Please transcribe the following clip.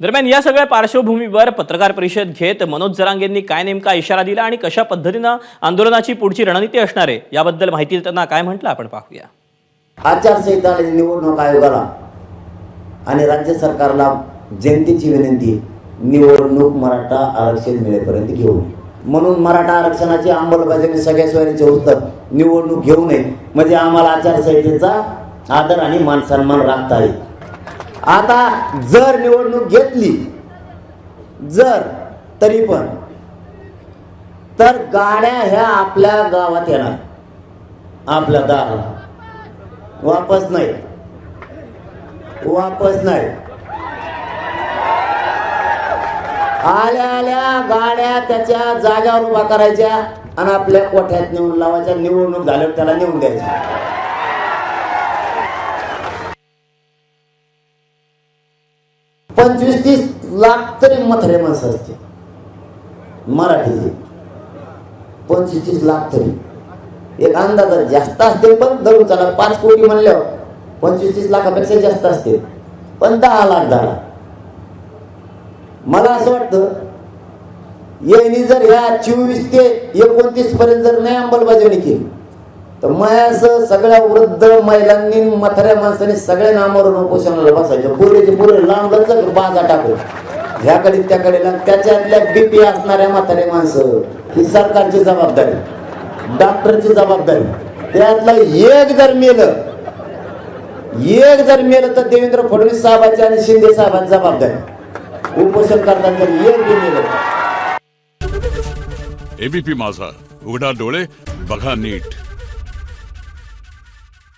दरम्यान या सगळ्या पार्श्वभूमीवर पत्रकार परिषद घेत मनोज जरांगेंनी काय नेमका इशारा दिला आणि कशा पद्धतीनं आंदोलनाची पुढची रणनीती असणार आहे याबद्दल माहिती देताना काय म्हटलं आपण पाहूया. आचारसंहिता निवडणूक आयोगाला आणि राज्य सरकारला जनतेची विनंती निवडणूक मराठा आरक्षण मिळेपर्यंत घेऊ नये. म्हणून मराठा आरक्षणाची अंमलबजावणी सगळ्या सोयरीचे उत्तर निवडणूक घेऊ नये. म्हणजे आम्हाला आचारसंहितेचा आदर आणि मान सन्मान राखता येईल. आता जर निवडणूक घेतली जर तरी पण तर गाड्या ह्या आपल्या गावात येणार. आपल्या दाराला. वापस नाही. वापस नाही. आल्या आल्या गाड्या त्याच्या जाग्यावर उभा करायच्या आणि आपल्या कोठ्यात नेऊन लावायच्या. निवडणूक झाल्यावर त्याला नेऊन द्यायच्या पंचवीस तीस लाख तरी मथरे माणसं असते मराठीचे. पंचवीस तीस लाख तरी. एक अंदाज जास्त असते पण धरून चला पाच कोटी म्हणल्यावर पंचवीस तीस लाखापेक्षा जास्त असते पण दहा लाख झाला मला असं वाटतं यांनी जर ह्या चोवीस ते एकोणतीस पर्यंत जर नाही अंमलबजावणी केली तर मयास सगळ्या वृद्ध महिलांनी म्हाताऱ्या माणसांनी सगळ्या नामावरून उपोषणाला बसायचं. पुरेचे पुरे लांब लचक बाजा टाकू ह्याकडे त्याकडे त्याच्यातल्या बीपी असणाऱ्या म्हातारे माणसं ही सरकारची जबाबदारी डॉक्टरची जबाबदारी. त्यातलं एक जर मेलं एक जर मेलं तर देवेंद्र फडणवीस साहेबांची आणि शिंदे साहेबांची जबाबदारी. उपोषण करताना एक बी मेलं. एबीपी माझा. उघडा डोळे बघा नीट.